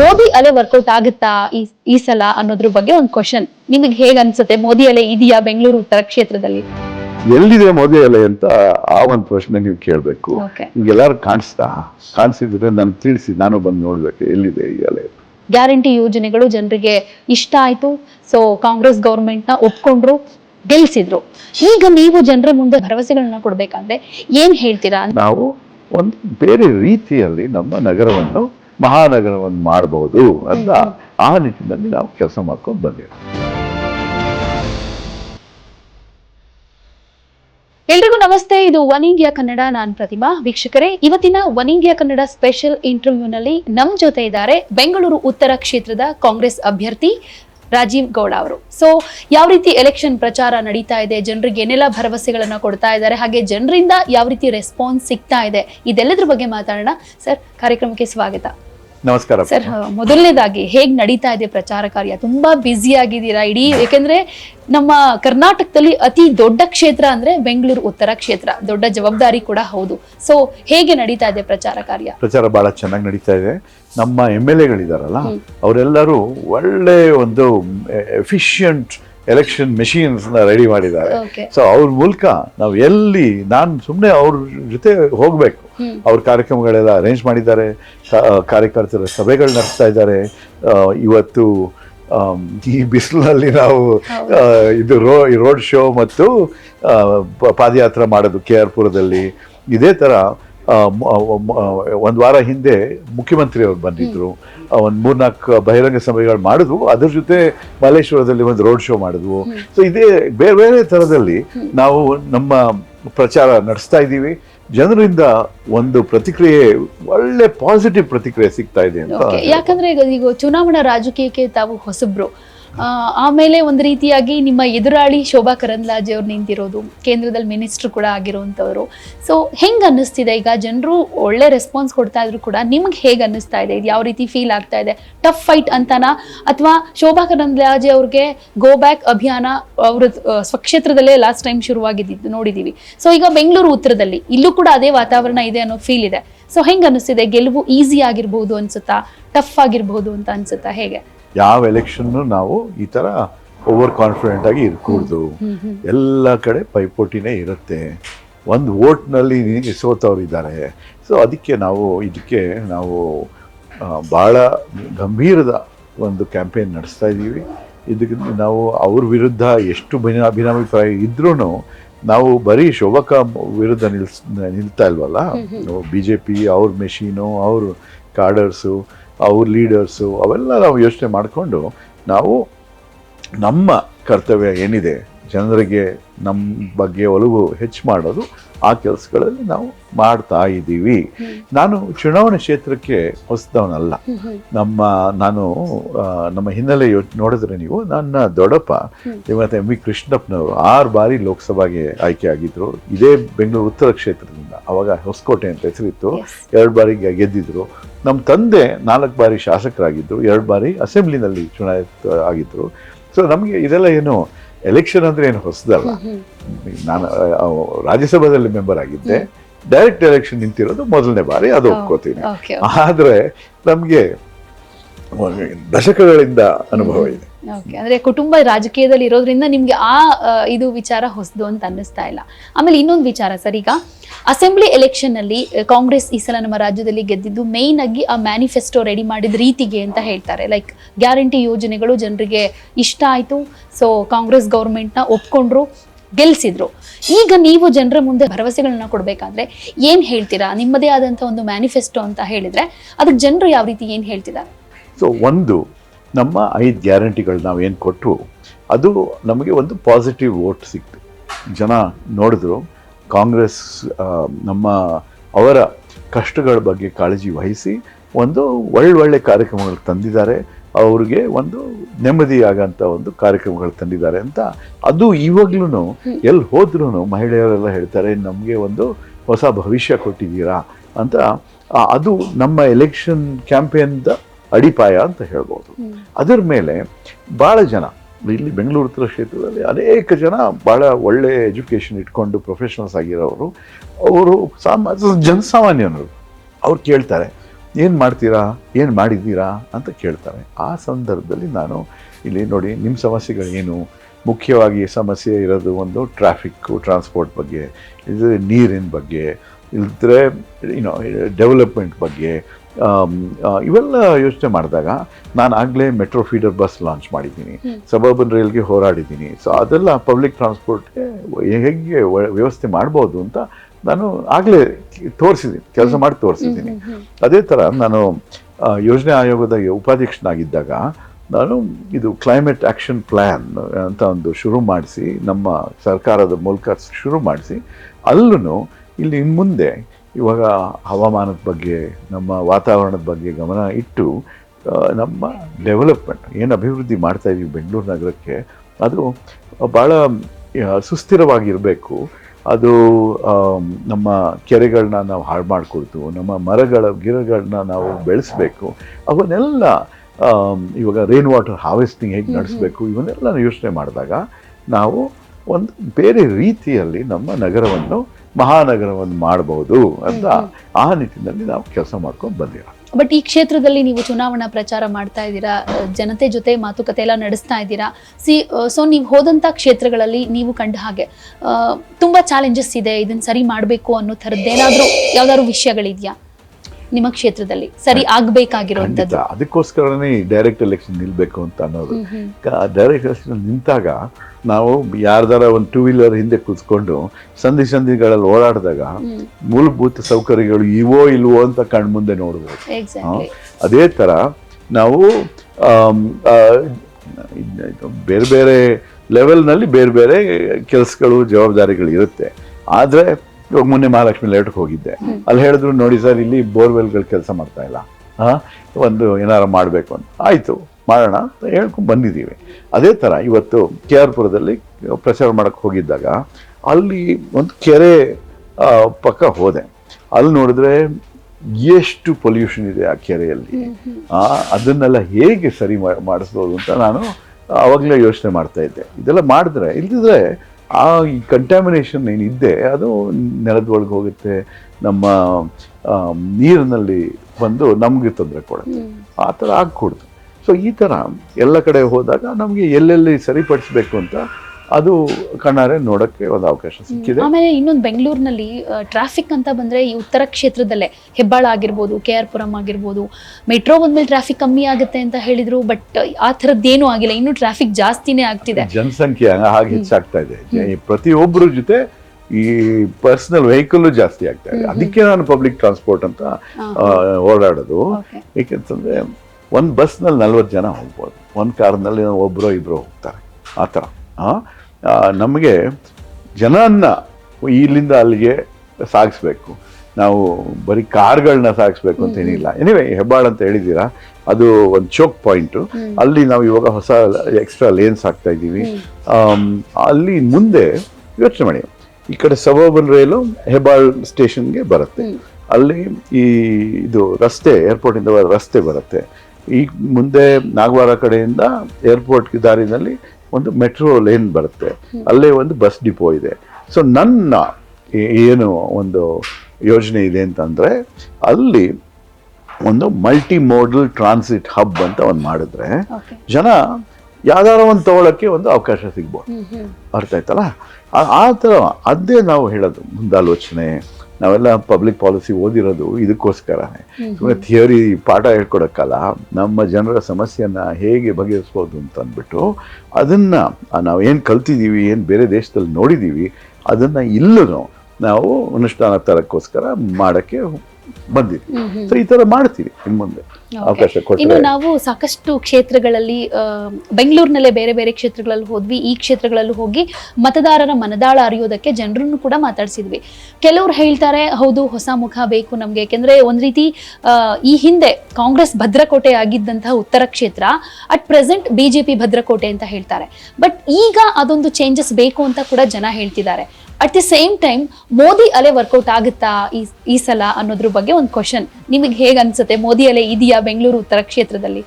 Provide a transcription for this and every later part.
ಮೋದಿ ಅಲೆ ವರ್ಕೌಟ್ ಆಗುತ್ತಾ ಈ ಈ ಸಲ ಅನ್ನೋದ್ರ ಬಗ್ಗೆ ಒಂದು ಕ್ವಶನ್ ನಿಮಗೆ ಹೇಗೆ ಅನ್ಸುತ್ತೆ? ಮೋದಿ ಅಲೆ ಇದೆಯಾ ಬೆಂಗಳೂರು ಉತ್ತರ ಕ್ಷೇತ್ರದಲ್ಲಿ? ಎಲ್ಲಿದೆ ಮೋದಿ ಅಲೆ ಅಂತ ಆ ಒಂದು ಪ್ರಶ್ನೆ ನೀವು ಕೇಳಬೇಕು. ಎಲ್ಲಾರು ಕಾಣಿಸ್ತಾ? ಕಾಣಿಸಿದ್ರೆ ನಾನು ತಿಳಿಸಿ ನಾನು ಬಂದು ನೋಡ್ಬೇಕು ಎಲ್ಲಿದೆ ಈ ಅಲೆ. ಗ್ಯಾರಂಟಿ ಯೋಜನೆಗಳು ಜನರಿಗೆ ಇಷ್ಟ ಆಯ್ತು. ಸೊ ಕಾಂಗ್ರೆಸ್ ಗೌರ್ಮೆಂಟ್ನ ಒಪ್ಕೊಂಡ್ರು ಗೆಲ್ಸಿದ್ರು. ಈಗ ನೀವು ಜನರ ಮುಂದೆ ಭರವಸೆಗಳನ್ನ ಕೊಡ್ಬೇಕಂದ್ರೆ ಏನ್ ಹೇಳ್ತೀರಾ? ನಾವು ಒಂದು ಬೇರೆ ರೀತಿಯಲ್ಲಿ ನಮ್ಮ ನಗರವನ್ನು ಮಹಾನಗರವನ್ನು ಮಾಡಬಹುದು ಅಂತ ಆ ನಿಟ್ಟಿನಲ್ಲಿ ನಾವು ಕೆಲಸ ಮಾಡ್ಕೊಂಡು ಬಂದೆವು ಎಲ್ರಿಗೂ ನಮಸ್ತೆ ಇದು ಒನ್ ಇಂಡಿಯಾ ಕನ್ನಡ ನಾನ್ ಪ್ರತಿಮಾ. ವೀಕ್ಷಕರೇ ಇವತ್ತಿನ ಒನ್ ಇಂಡಿಯಾ ಕನ್ನಡ ಸ್ಪೆಷಲ್ ಇಂಟರ್ವ್ಯೂನಲ್ಲಿ ನಮ್ ಜೊತೆ ಇದ್ದಾರೆ ಬೆಂಗಳೂರು ಉತ್ತರ ಕ್ಷೇತ್ರದ ಕಾಂಗ್ರೆಸ್ ಅಭ್ಯರ್ಥಿ ರಾಜೀವ್ ಗೌಡ ಅವರು. ಸೊ ಯಾವ ರೀತಿ ಎಲೆಕ್ಷನ್ ಪ್ರಚಾರ ನಡೀತಾ ಇದೆ ಜನರಿಗೆ ಏನೆಲ್ಲ ಭರವಸೆಗಳನ್ನ ಕೊಡ್ತಾ ಇದ್ದಾರೆ ಹಾಗೆ ಜನರಿಂದ ಯಾವ ರೀತಿ ರೆಸ್ಪಾನ್ಸ್ ಸಿಗ್ತಾ ಇದೆ ಇದೆಲ್ಲದ್ರ ಬಗ್ಗೆ ಮಾತಾಡೋಣ. ಸರ್ ಕಾರ್ಯಕ್ರಮಕ್ಕೆ ಸ್ವಾಗತ. ನಮಸ್ಕಾರ ಸರ್ ಮೊದಲನೇದಾಗಿ ಹೇಗ್ ನಡೀತಾ ಇದೆ ಪ್ರಚಾರ ಕಾರ್ಯ? ತುಂಬಾ ಬ್ಯುಸಿ ಆಗಿದ್ದೀರಾ ಇಡೀ? ಯಾಕಂದ್ರೆ ನಮ್ಮ ಕರ್ನಾಟಕದಲ್ಲಿ ಅತಿ ದೊಡ್ಡ ಕ್ಷೇತ್ರ ಅಂದ್ರೆ ಬೆಂಗಳೂರು ಉತ್ತರ ಕ್ಷೇತ್ರ. ದೊಡ್ಡ ಜವಾಬ್ದಾರಿ ಕೂಡ ಹೌದು. ಸೊ ಹೇಗೆ ನಡೀತಾ ಇದೆ ಪ್ರಚಾರ ಕಾರ್ಯ? ಪ್ರಚಾರ ಬಹಳ ಚೆನ್ನಾಗಿ ನಡೀತಾ ಇದೆ. ನಮ್ಮ ಎಂ ಎಲ್ ಎಗಳಿದಾರಲ್ಲ ಅವರೆಲ್ಲರೂ ಒಳ್ಳೆ ಒಂದು ಎಫಿಷಿಯಂಟ್ ಎಲೆಕ್ಷನ್ನ ರೆಡಿ ಮಾಡಿದ್ದಾರೆ. ಸೊ ಅವ್ರ ಮೂಲಕ ನಾವು ಎಲ್ಲಿ ನಾನು ಸುಮ್ಮನೆ ಅವ್ರ ಜೊತೆ ಹೋಗಬೇಕು. ಅವ್ರ ಕಾರ್ಯಕ್ರಮಗಳೆಲ್ಲ ಅರೇಂಜ್ ಮಾಡಿದ್ದಾರೆ. ಕಾರ್ಯಕರ್ತರ ಸಭೆಗಳು ನಡೆಸ್ತಾ ಇದ್ದಾರೆ. ಇವತ್ತು ಈ ಬಿಸಿಲಿನಲ್ಲಿ ನಾವು ಇದು ರೋ ರೋಡ್ ಶೋ ಮತ್ತು ಪಾದಯಾತ್ರೆ ಮಾಡೋದು ಕೆ ಆರ್ ಪುರದಲ್ಲಿ. ಇದೇ ಥರ ಒಂದು ವಾರ ಹಿಂದೆ ಮುಖ್ಯಮಂತ್ರಿ ಅವರು ಬಂದಿದ್ದರು ಒಂದು ಮೂರ್ನಾಲ್ಕು ಬಹಿರಂಗ ಸಭೆಗಳು ಮಾಡಿದ್ವು ಅದ್ರ ಜೊತೆ ಮಲ್ಲೇಶ್ವರದಲ್ಲಿ ಒಂದು ರೋಡ್ ಶೋ ಮಾಡಿದ್ವು ಸೊ ಇದೇ ಬೇರೆ ಬೇರೆ ಥರದಲ್ಲಿ ನಾವು ನಮ್ಮ ಪ್ರಚಾರ ನಡೆಸ್ತಾ ಇದ್ದೀವಿ. ಜನರಿಂದ ಒಂದು ಪ್ರತಿಕ್ರಿಯೆ ಒಳ್ಳೆ ಪಾಸಿಟಿವ್ ಪ್ರತಿಕ್ರಿಯೆ ಸಿಗ್ತಾ ಇದೆ ಅಂತ ಯಾಕಂದ್ರೆ ಈಗ ಚುನಾವಣಾ ರಾಜಕೀಯಕ್ಕೆ ತಾವು ಹೊಸಬ್ರು. ಆಮೇಲೆ ಒಂದು ರೀತಿಯಾಗಿ ನಿಮ್ಮ ಎದುರಾಳಿ ಶೋಭಾ ಕರಂದ್ಲಾಜೆ ಅವ್ರು ನಿಂತಿರೋದು, ಕೇಂದ್ರದಲ್ಲಿ ಮಿನಿಸ್ಟರ್ ಕೂಡ ಆಗಿರುವಂಥವ್ರು ಸೊ ಹೆಂಗೆ ಅನ್ನಿಸ್ತಿದೆ? ಈಗ ಜನರು ಒಳ್ಳೆ ರೆಸ್ಪಾನ್ಸ್ ಕೊಡ್ತಾ ಇದ್ರು ಕೂಡ ನಿಮ್ಗೆ ಹೇಗೆ ಅನ್ನಿಸ್ತಾ ಇದೆ? ಇದು ಯಾವ ರೀತಿ ಫೀಲ್ ಆಗ್ತಾ ಇದೆ? ಟಫ್ ಫೈಟ್ ಅಂತಾನ? ಅಥವಾ ಶೋಭಾ ಕರಂದ್ಲಾಜೆ ಅವ್ರಿಗೆ ಗೋ ಬ್ಯಾಕ್ ಅಭಿಯಾನ ಅವ್ರ ಸ್ವಕ್ಷೇತ್ರದಲ್ಲೇ ಲಾಸ್ಟ್ ಟೈಮ್ ಶುರುವಾಗಿದ್ದು ನೋಡಿದ್ದೀವಿ ಸೊ ಈಗ ಬೆಂಗಳೂರು ಉತ್ತರದಲ್ಲಿ ಇಲ್ಲೂ ಕೂಡ ಅದೇ ವಾತಾವರಣ ಇದೆ ಅನ್ನೋ ಫೀಲ್ ಇದೆ. ಸೊ ಹೆಂಗೆ ಅನ್ನಿಸ್ತಿದೆ? ಗೆಲುವು ಈಸಿ ಆಗಿರ್ಬೋದು ಅನ್ಸುತ್ತಾ? ಟಫ್ ಆಗಿರ್ಬೋದು ಅಂತ ಅನ್ಸುತ್ತಾ? ಹೇಗೆ? ಯಾವ ಎಲೆಕ್ಷನ್ನು ನಾವು ಈ ಥರ ಓವರ್ ಕಾನ್ಫಿಡೆಂಟ್ ಆಗಿ ಇರ್ಕೂಡ್ದು. ಎಲ್ಲ ಕಡೆ ಪೈಪೋಟಿನೇ ಇರುತ್ತೆ. ಒಂದು ವೋಟ್ನಲ್ಲಿ ಸೋತವ್ರು ಇದ್ದಾರೆ ಸೊ ಅದಕ್ಕೆ ನಾವು ಇದಕ್ಕೆ ನಾವು ಭಾಳ ಗಂಭೀರದ ಒಂದು ಕ್ಯಾಂಪೇನ್ ನಡೆಸ್ತಾ ಇದ್ದೀವಿ ಇದಕ್ಕೆ ನಾವು ಅವ್ರ ವಿರುದ್ಧ ಎಷ್ಟು ಭಿನ್ನ ಭಿನ್ನಾಭಿಪ್ರಾಯ ಇದ್ರೂ ನಾವು ಬರೀ ಶೋಭಕ ವಿರುದ್ಧ ನಿಲ್ಸ್ ನಿಲ್ತಾ ಇಲ್ವಲ್ಲ? ಬಿ ಜೆ ಪಿ ಅವ್ರ ಮೆಷೀನು ಅವ್ರ ಕಾರ್ಡರ್ಸು ಅವ್ರ ಲೀಡರ್ಸು ಅವೆಲ್ಲ ನಾವು ಯೋಚನೆ ಮಾಡಿಕೊಂಡು ನಾವು ನಮ್ಮ ಕರ್ತವ್ಯ ಏನಿದೆ ಜನರಿಗೆ ನಮ್ಮ ಬಗ್ಗೆ ಒಲವು ಹೆಚ್ಚು ಮಾಡೋದು ಆ ಕೆಲಸಗಳಲ್ಲಿ ನಾವು ಮಾಡ್ತಾ ಇದ್ದೀವಿ. ನಾನು ಚುನಾವಣೆ ಕ್ಷೇತ್ರಕ್ಕೆ ಹೊಸದವನಲ್ಲ. ನಮ್ಮ ನಾನು ನಮ್ಮ ಹಿನ್ನೆಲೆ ಯೋ ನೋಡಿದ್ರೆ ನೀವು ನನ್ನ ದೊಡ್ಡಪ್ಪ ಇವತ್ತು ಎಂ ವಿ ಕೃಷ್ಣಪ್ಪನವರು ಆರು ಬಾರಿ ಲೋಕಸಭೆಗೆ ಆಯ್ಕೆ ಆಗಿದ್ರು. ಇದೇ ಬೆಂಗಳೂರು ಉತ್ತರ ಕ್ಷೇತ್ರದಿಂದ ಅವಾಗ ಹೊಸಕೋಟೆ ಅಂತ ಹೆಸರಿತ್ತು. ಎರಡು ಬಾರಿ ಗೆದ್ದಿದ್ರು. ನಮ್ಮ ತಂದೆ ನಾಲ್ಕು ಬಾರಿ ಶಾಸಕರಾಗಿದ್ದರು ಎರಡು ಬಾರಿ ಅಸೆಂಬ್ಲಿನಲ್ಲಿ ಚುನಾಯಿತ ಆಗಿದ್ರು. ಸೊ ನಮಗೆ ಇದೆಲ್ಲ ಏನು ಎಲೆಕ್ಷನ್ ಅಂದ್ರೆ ಏನು ಹೊಸದಲ್ಲ. ನಾನು ರಾಜ್ಯಸಭಾದಲ್ಲಿ ಮೆಂಬರ್ ಆಗಿದ್ದೆ. ಡೈರೆಕ್ಟ್ ಎಲೆಕ್ಷನ್ ನಿಂತಿರೋದು ಮೊದಲನೇ ಬಾರಿ ಅದು ಒಪ್ಕೋತೀನಿ. ಆದ್ರೆ ನಮಗೆ ದಶಕಗಳಿಂದ ಅನುಭವ ಇದೆ. ಓಕೆ ಅಂದ್ರೆ ಕುಟುಂಬ ರಾಜಕೀಯದಲ್ಲಿ ಇರೋದ್ರಿಂದ ನಿಮ್ಗೆ ಆ ಇದು ವಿಚಾರ ಹೊಸದು ಅಂತ ಅನ್ನಿಸ್ತಾ ಇಲ್ಲ. ಆಮೇಲೆ ಇನ್ನೊಂದು ವಿಚಾರ ಸರ್, ಈಗ ಅಸೆಂಬ್ಲಿ ಎಲೆಕ್ಷನ್ ಅಲ್ಲಿ ಕಾಂಗ್ರೆಸ್ ಈ ಸಲ ನಮ್ಮ ರಾಜ್ಯದಲ್ಲಿ ಗೆದ್ದಿದ್ದು ಮೇನ್ ಆಗಿ ಆ ಮ್ಯಾನಿಫೆಸ್ಟೋ ರೆಡಿ ಮಾಡಿದ ರೀತಿಗೆ ಅಂತ ಹೇಳ್ತಾರೆ. ಲೈಕ್ ಗ್ಯಾರಂಟಿ ಯೋಜನೆಗಳು ಜನರಿಗೆ ಇಷ್ಟ ಆಯ್ತು. ಸೊ ಕಾಂಗ್ರೆಸ್ ಗೌರ್ಮೆಂಟ್ನ ಒಪ್ಕೊಂಡ್ರು, ಗೆಲ್ಸಿದ್ರು. ಈಗ ನೀವು ಜನರ ಮುಂದೆ ಭರವಸೆಗಳನ್ನ ಕೊಡ್ಬೇಕಾದ್ರೆ ಏನ್ ಹೇಳ್ತೀರಾ? ನಿಮ್ಮದೇ ಆದಂತ ಒಂದು ಮ್ಯಾನಿಫೆಸ್ಟೋ ಅಂತ ಹೇಳಿದ್ರೆ, ಅದಕ್ಕೆ ಜನರು ಯಾವ ರೀತಿ ಏನ್ ಹೇಳ್ತಿದ್ದಾರೆ? ಸೊ ಒಂದು ನಮ್ಮ ಐದು ಗ್ಯಾರಂಟಿಗಳು ನಾವು ಏನು ಕೊಟ್ಟರು ಅದು ನಮಗೆ ಒಂದು ಪಾಸಿಟಿವ್ ವೋಟ್ ಸಿಕ್ತು. ಜನ ನೋಡಿದ್ರು, ಕಾಂಗ್ರೆಸ್ ನಮ್ಮ ಅವರ ಕಷ್ಟಗಳ ಬಗ್ಗೆ ಕಾಳಜಿ ವಹಿಸಿ ಒಂದು ಒಳ್ಳೊಳ್ಳೆ ಕಾರ್ಯಕ್ರಮಗಳು ತಂದಿದ್ದಾರೆ, ಅವ್ರಿಗೆ ಒಂದು ನೆಮ್ಮದಿ ಆಗಂತ ಒಂದು ಕಾರ್ಯಕ್ರಮಗಳು ತಂದಿದ್ದಾರೆ ಅಂತ ಅದು ಇವಾಗ್ಲೂ ಎಲ್ಲಿ ಹೋದ್ರೂ ಮಹಿಳೆಯರೆಲ್ಲ ಹೇಳ್ತಾರೆ, ನಮಗೆ ಒಂದು ಹೊಸ ಭವಿಷ್ಯ ಕೊಟ್ಟಿದ್ದೀರಾ ಅಂತ. ಅದು ನಮ್ಮ ಎಲೆಕ್ಷನ್ ಕ್ಯಾಂಪೇನ್ದ ಅಡಿಪಾಯ ಅಂತ ಹೇಳ್ಬೋದು. ಅದರ ಮೇಲೆ ಭಾಳ ಜನ ಇಲ್ಲಿ ಬೆಂಗಳೂರು ಉತ್ತರ ಕ್ಷೇತ್ರದಲ್ಲಿ ಅನೇಕ ಜನ ಭಾಳ ಒಳ್ಳೆ ಎಜುಕೇಷನ್ ಇಟ್ಕೊಂಡು ಪ್ರೊಫೆಷನಲ್ಸ್ ಆಗಿರೋರು. ಅವರು ಸಾಮ ಜನಸಾಮಾನ್ಯನರು ಅವ್ರು ಕೇಳ್ತಾರೆ ಏನು ಮಾಡ್ತೀರಾ? ಏನು ಮಾಡಿದ್ದೀರಾ? ಅಂತ ಕೇಳ್ತಾರೆ. ಆ ಸಂದರ್ಭದಲ್ಲಿ ನಾನು ಇಲ್ಲಿ ನೋಡಿ ನಿಮ್ಮ ಸಮಸ್ಯೆಗಳೇನು ಮುಖ್ಯವಾಗಿ ಸಮಸ್ಯೆ ಇರೋದು ಒಂದು ಟ್ರಾಫಿಕ್ಕು ಟ್ರಾನ್ಸ್ಪೋರ್ಟ್ ಬಗ್ಗೆ ಇದು ನೀರಿನ ಬಗ್ಗೆ ಇಲ್ಲದ್ರೆ ಏನೋ ಡೆವಲಪ್ಮೆಂಟ್ ಬಗ್ಗೆ ಇವೆಲ್ಲ ಯೋಚನೆ ಮಾಡಿದಾಗ ನಾನು ಆಗಲೇ ಮೆಟ್ರೋ ಫೀಡರ್ ಬಸ್ ಲಾಂಚ್ ಮಾಡಿದ್ದೀನಿ. ಸಬರ್ಬನ್ ರೈಲ್ಗೆ ಹೋರಾಡಿದ್ದೀನಿ. ಸೊ ಅದೆಲ್ಲ ಪಬ್ಲಿಕ್ ಟ್ರಾನ್ಸ್ಪೋರ್ಟ್ಗೆ ಹೇಗೆ ವ್ಯವಸ್ಥೆ ಮಾಡ್ಬೋದು ಅಂತ ನಾನು ಆಗಲೇ ತೋರಿಸಿದ್ದೀನಿ. ಕೆಲಸ ಮಾಡಿ ತೋರಿಸಿದ್ದೀನಿ. ಅದೇ ಥರ ನಾನು ಯೋಜನೆ ಆಯೋಗದ ಉಪಾಧ್ಯಕ್ಷನಾಗಿದ್ದಾಗ ನಾನು ಇದು ಕ್ಲೈಮೇಟ್ ಆ್ಯಕ್ಷನ್ ಪ್ಲ್ಯಾನ್ ಅಂತ ಒಂದು ಶುರು ಮಾಡಿಸಿ ನಮ್ಮ ಸರ್ಕಾರದ ಮೂಲಕ ಶುರು ಮಾಡಿಸಿ ಅಲ್ಲೂ ಇಲ್ಲಿ ಇನ್ನು ಮುಂದೆ ಇವಾಗ ಹವಾಮಾನದ ಬಗ್ಗೆ ನಮ್ಮ ವಾತಾವರಣದ ಬಗ್ಗೆ ಗಮನ ಇಟ್ಟು ನಮ್ಮ ಡೆವಲಪ್ಮೆಂಟ್ ಏನು ಅಭಿವೃದ್ಧಿ ಮಾಡ್ತಾ ಇದೀವಿ ಬೆಂಗಳೂರು ನಗರಕ್ಕೆ ಅದು ಭಾಳ ಸುಸ್ಥಿರವಾಗಿರಬೇಕು. ಅದು ನಮ್ಮ ಕೆರೆಗಳನ್ನ ನಾವು ಹಾಳು ಮಾಡಿಕೊಡ್ತು ನಮ್ಮ ಮರಗಳ ಗಿಡಗಳನ್ನ ನಾವು ಬೆಳೆಸಬೇಕು. ಅವನ್ನೆಲ್ಲ ಇವಾಗ ರೈನ್ ವಾಟರ್ ಹಾರ್ವೆಸ್ಟಿಂಗ್ ಹೇಗೆ ನಡೆಸಬೇಕು ಇವನ್ನೆಲ್ಲ ಯೋಚನೆ ಮಾಡಿದಾಗ ನಾವು ಒಂದು ಬೇರೆ ರೀತಿಯಲ್ಲಿ ನಮ್ಮ ನಗರವನ್ನು ಮಹಾನಗರವನ್ನು ಮಾಡಬಹುದು ಅಂತ ಆ ನಿಟ್ಟಿನಲ್ಲಿ ನಾವು ಕೆಲಸ ಮಾಡ್ಕೊಂಡು ಬಂದಿರೋ ಬಟ್ ಈ ಕ್ಷೇತ್ರದಲ್ಲಿ ನೀವು ಚುನಾವಣಾ ಪ್ರಚಾರ ಮಾಡ್ತಾ ಇದ್ದೀರಾ? ಜನತೆ ಜೊತೆ ಮಾತುಕತೆ ಎಲ್ಲ ನಡೆಸ್ತಾ ಇದ್ದೀರಾ? ಸಿ ಸೊ ನೀವು ಹೋದಂಥ ಕ್ಷೇತ್ರಗಳಲ್ಲಿ ನೀವು ಕಂಡ ಹಾಗೆ ತುಂಬ ತುಂಬಾ ಚಾಲೆಂಜಸ್ ಇದೆ ಇದನ್ನ ಸರಿ ಮಾಡಬೇಕು ಅನ್ನೋ ಥರದ್ದೇನಾದ್ರೂ ಯಾವ್ದಾದ್ರು ವಿಷಯಗಳಿದೆಯಾ? ನಿಮ್ಮ ಕ್ಷೇತ್ರದಲ್ಲಿ ಸರಿ ಖಂಡಿತ. ಆಗ್ಬೇಕಾಗಿರುವಂಥದ್ದು. ಅದಕ್ಕೋಸ್ಕರನೇ ಡೈರೆಕ್ಟ್ ಎಲೆಕ್ಷನ್ ನಿಲ್ಬೇಕು ಅಂತ ಅನ್ನೋದು. ಡೈರೆಕ್ಟ್ ಎಲೆಕ್ಷನ್ ನಿಂತಾಗ ನಾವು ಯಾರ್ದಾರ ಒಂದು ಟೂ ವೀಲರ್ ಹಿಂದೆ ಕೂತ್ಕೊಂಡು ಸಂಧಿ ಸಂಧಿಗಳಲ್ಲಿ ಓಡಾಡಿದಾಗ ಮೂಲಭೂತ ಸೌಕರ್ಯಗಳು ಇವೋ ಇಲ್ವೋ ಅಂತ ಕಣ್ಮುಂದೆ ನೋಡ್ಬೋದು. ಅದೇ ಥರ ನಾವು ಬೇರೆ ಬೇರೆ ಲೆವೆಲ್ನಲ್ಲಿ ಬೇರೆ ಬೇರೆ ಕೆಲಸಗಳು ಜವಾಬ್ದಾರಿಗಳು ಇರುತ್ತೆ. ಆದರೆ ಇವಾಗ ಮೊನ್ನೆ ಮಹಾಲಕ್ಷ್ಮಿ ಲೇಟ್ಗೆ ಹೋಗಿದ್ದೆ. ಅಲ್ಲಿ ಹೇಳಿದ್ರು ನೋಡಿ ಸರ್ ಇಲ್ಲಿ ಬೋರ್ವೆಲ್ಗಳು ಕೆಲಸ ಮಾಡ್ತಾ ಇಲ್ಲ. ಹಾಂ ಒಂದು ಏನಾರು ಮಾಡಬೇಕು ಅಂತ. ಆಯಿತು ಮಾಡೋಣ ಅಂತ ಹೇಳ್ಕೊಂಡು ಬಂದಿದ್ದೀವಿ. ಅದೇ ಥರ ಇವತ್ತು ಕೆ ಆರ್ ಪುರದಲ್ಲಿ ಪ್ರಚಾರ ಮಾಡೋಕ್ಕೆ ಹೋಗಿದ್ದಾಗ ಅಲ್ಲಿ ಒಂದು ಕೆರೆ ಪಕ್ಕ ಹೋದೆ. ಅಲ್ಲಿ ನೋಡಿದ್ರೆ ಎಷ್ಟು ಪೊಲ್ಯೂಷನ್ ಇದೆ ಆ ಕೆರೆಯಲ್ಲಿ. ಅದನ್ನೆಲ್ಲ ಹೇಗೆ ಸರಿ ಮಾಡಿಸ್ಬೋದು ಅಂತ ನಾನು ಆವಾಗಲೇ ಯೋಚನೆ ಮಾಡ್ತಾ ಇದ್ದೆ. ಇದೆಲ್ಲ ಮಾಡಿದ್ರೆ ಇಲ್ದಿದ್ರೆ ಆ ಈ ಕಂಟ್ಯಾಮಿನೇಷನ್ ಏನಿದೆ ಅದು ನೆಲದ ಒಳಗೆ ಹೋಗುತ್ತೆ ನಮ್ಮ ನೀರಿನಲ್ಲಿ ಬಂದು ನಮಗೆ ತೊಂದರೆ ಕೊಡುತ್ತೆ. ಆ ಥರ ಆಗ್ಕೊಡ್ತು ಸೊ ಈ ಥರ ಎಲ್ಲ ಕಡೆ ಹೋದಾಗ ನಮಗೆ ಎಲ್ಲೆಲ್ಲಿ ಸರಿಪಡಿಸ್ಬೇಕು ಅಂತ ಅದು ಕಣ್ಣಾರೆ ನೋಡಕ್ಕೆ ಒಂದು ಅವಕಾಶ ಸಿಕ್ಕಿದೆ. ಆಮೇಲೆ ಇನ್ನೊಂದು ಬೆಂಗಳೂರಿನಲ್ಲಿ ಟ್ರಾಫಿಕ್ ಅಂತ ಬಂದ್ರೆ ಈ ಉತ್ತರ ಕ್ಷೇತ್ರದಲ್ಲೇ ಹೆಬ್ಬಾಳ ಆಗಿರ್ಬೋದು ಕೆ ಆರ್ ಪುರಂ ಆಗಿರ್ಬೋದು ಮೆಟ್ರೋ ಬಂದ್ಮೇಲೆ ಟ್ರಾಫಿಕ್ ಕಮ್ಮಿ ಆಗುತ್ತೆ ಅಂತ ಹೇಳಿದ್ರು ಬಟ್ ಆ ಥರದ್ದೇನು ಆಗಿಲ್ಲ. ಇನ್ನೂ ಟ್ರಾಫಿಕ್ ಜಾಸ್ತಿನೇ ಆಗ್ತಿದೆ. ಜನಸಂಖ್ಯೆ ಹಾಗೆ ಹೆಚ್ಚಾಗ್ತಾ ಇದೆ. ಪ್ರತಿಯೊಬ್ಬರ ಜೊತೆ ಈ ಪರ್ಸನಲ್ ವೆಹಿಕಲ್ ಜಾಸ್ತಿ ಆಗ್ತಾ ಇದೆ. ಅದಕ್ಕೆ ನಾನು ಪಬ್ಲಿಕ್ ಟ್ರಾನ್ಸ್ಪೋರ್ಟ್ ಅಂತ ಓಡಾಡೋದು. ಏಕೆಂತಂದ್ರೆ ಒಂದು ಬಸ್ನಲ್ಲಿ ನಲ್ವತ್ತು ಜನ ಹೋಗ್ಬೋದು. ಒಂದು ಕಾರ್ನಲ್ಲಿ ಒಬ್ಬರೋ ಇಬ್ಬರು ಹೋಗ್ತಾರೆ. ಆ ಥರ. ನಮಗೆ ಜನನ್ನ ಇಲ್ಲಿಂದ ಅಲ್ಲಿಗೆ ಸಾಗಿಸ್ಬೇಕು. ನಾವು ಬರೀ ಕಾರ್ಗಳನ್ನ ಸಾಗಿಸ್ಬೇಕು ಅಂತ ಏನಿಲ್ಲ. ಎನಿವೆ ಹೆಬ್ಬಾಳ್ ಅಂತ ಹೇಳಿದ್ದೀರಾ? ಅದು ಒಂದು ಚೋಕ್ ಪಾಯಿಂಟು ಅಲ್ಲಿ ನಾವು ಇವಾಗ ಹೊಸ ಎಕ್ಸ್ಟ್ರಾ ಲೇನ್ಸ್ ಹಾಕ್ತಾ ಇದ್ದೀವಿ. ಅಲ್ಲಿ ಮುಂದೆ ಯೋಚನೆ ಮಾಡಿ. ಈ ಕಡೆ ಸಬರ್ಬನ್ ರೈಲು ಹೆಬ್ಬಾಳ್ ಸ್ಟೇಷನ್ಗೆ ಬರುತ್ತೆ. ಅಲ್ಲಿ ಈ ಇದು ರಸ್ತೆ ಏರ್ಪೋರ್ಟಿಂದ ಬರೋ ರಸ್ತೆ ಬರುತ್ತೆ. ಈ ಮುಂದೆ ನಾಗವಾರ ಕಡೆಯಿಂದ ಏರ್ಪೋರ್ಟ್ ದಾರಿನಲ್ಲಿ ಒಂದು ಮೆಟ್ರೋ ಲೈನ್ ಬರುತ್ತೆ. ಅಲ್ಲೇ ಒಂದು ಬಸ್ ಡಿಪೋ ಇದೆ. ಸೊ ನನ್ನ ಏನು ಒಂದು ಯೋಜನೆ ಇದೆ ಅಂತಂದರೆ ಅಲ್ಲಿ ಒಂದು ಮಲ್ಟಿ ಮೋಡಲ್ ಟ್ರಾನ್ಸಿಟ್ ಹಬ್ ಅಂತ ಒಂದು ಮಾಡಿದ್ರೆ ಜನ ಯಾವ್ದಾರ ಒಂದು ತಗೊಳಕ್ಕೆ ಒಂದು ಅವಕಾಶ ಸಿಗ್ಬೋದು. ಅರ್ಥ ಆಯ್ತಲ್ಲ? ಆ ಥರ ಅದೇ ನಾವು ಹೇಳೋದು ಮುಂದಾಲೋಚನೆ. ನಾವೆಲ್ಲ ಪಬ್ಲಿಕ್ ಪಾಲಿಸಿ ಓದಿರೋದು ಇದಕ್ಕೋಸ್ಕರನೇ. ಸುಮ್ಮನೆ ಥಿಯರಿ ಪಾಠ ಹೇಳ್ಕೊಡೋಕ್ಕಲ್ಲ ನಮ್ಮ ಜನರ ಸಮಸ್ಯೆಯನ್ನು ಹೇಗೆ ಬಗೆಹರಿಸ್ಬೋದು ಅಂತ ಅದನ್ನು ನಾವು ಏನು ಕಲ್ತಿದ್ದೀವಿ ಏನು ಬೇರೆ ದೇಶದಲ್ಲಿ ನೋಡಿದ್ದೀವಿ ಅದನ್ನು ಇಲ್ಲೂ ನಾವು ಅನುಷ್ಠಾನ ತರಕ್ಕೋಸ್ಕರ ಮಾಡಕ್ಕೆ ಹ್ಮ್ ಸೊ ಈ ತರ ಮಾಡ್ತೀವಿ ಇನ್ನು ಮುಂದೆ ಅವಕಾಶ ಇನ್ನು ನಾವು ಸಾಕಷ್ಟು ಕ್ಷೇತ್ರಗಳಲ್ಲಿ ಬೆಂಗಳೂರಿನಲ್ಲೇ ಬೇರೆ ಬೇರೆ ಕ್ಷೇತ್ರಗಳಲ್ಲಿ ಹೋದ್ವಿ. ಈ ಕ್ಷೇತ್ರಗಳಲ್ಲಿ ಹೋಗಿ ಮತದಾರರ ಮನದಾಳ ಅರಿಯೋದಕ್ಕೆ ಜನರನ್ನು ಕೂಡ ಮಾತಾಡಿಸಿದ್ವಿ. ಕೆಲವ್ರು ಹೇಳ್ತಾರೆ ಹೌದು ಹೊಸ ಮುಖ ಬೇಕು ನಮ್ಗೆ. ಯಾಕೆಂದ್ರೆ ಒಂದ್ ರೀತಿ ಈ ಹಿಂದೆ ಕಾಂಗ್ರೆಸ್ ಭದ್ರಕೋಟೆ ಆಗಿದ್ದಂತಹ ಉತ್ತರ ಕ್ಷೇತ್ರ ಅಟ್ ಪ್ರೆಸೆಂಟ್ ಬಿಜೆಪಿ ಭದ್ರಕೋಟೆ ಅಂತ ಹೇಳ್ತಾರೆ. ಬಟ್ ಈಗ ಅದೊಂದು ಚೇಂಜಸ್ ಬೇಕು ಅಂತ ಕೂಡ ಜನ ಹೇಳ್ತಿದ್ದಾರೆ. At the same time Modi ಅಲೆ ವರ್ಕೌಟ್ ಆಗುತ್ತಾ ಈ ಈ ಸಲ ಅನ್ನೋದ್ರ ಬಗ್ಗೆ ಒಂದು ಕ್ವಶನ್ ನಿಮಗೆ ಹೇಗೆ ಅನ್ಸುತ್ತೆ? ಮೋದಿ ಅಲೆ ಇದೆಯಾ ಬೆಂಗಳೂರು ಉತ್ತರ ಕ್ಷೇತ್ರದಲ್ಲಿ?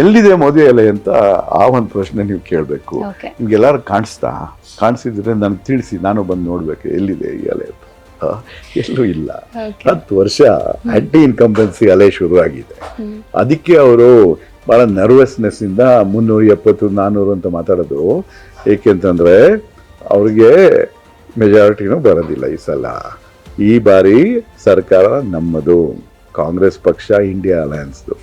ಎಲ್ಲಿದೆ ಮೋದಿ ಅಲೆ ಅಂತ ಆ ಒಂದು ಪ್ರಶ್ನೆ ನೀವು ಕೇಳಬೇಕು. ನಿಮ್ಗೆಲ್ಲಾರು ಕಾಣಿಸ್ತಾ? ಕಾಣಿಸಿದ್ರೆ ನನಗೆ ತಿಳಿಸಿ ನಾನು ಬಂದು ನೋಡ್ಬೇಕು ಎಲ್ಲಿದೆ ಈ ಅಲೆ ಅಂತ. ಎಲ್ಲೂ ಇಲ್ಲ. ಹತ್ತು ವರ್ಷ ಆಂಟಿ ಇನ್ಕಂಬೆನ್ಸಿ ಅಲೆ ಶುರುವಾಗಿದೆ. ಅದಕ್ಕೆ ಅವರು ಭಾಳ ನರ್ವಸ್ನೆಸ್ ಇಂದ ಮುನ್ನೂರ ಎಪ್ಪತ್ತು ನಾನ್ನೂರು ಅಂತ ಮಾತಾಡೋದು. ಏಕೆಂತಂದ್ರೆ ಅವ್ರಿಗೆ ಮೆಜಾರಿಟಿನೂ ಬರೋದಿಲ್ಲ ಈ ಸಲ. ಈ ಬಾರಿ ಸರ್ಕಾರ ನಮ್ಮದು ಕಾಂಗ್ರೆಸ್ ಪಕ್ಷ ಇಂಡಿಯಾ ಅಲಯನ್ಸ್ದು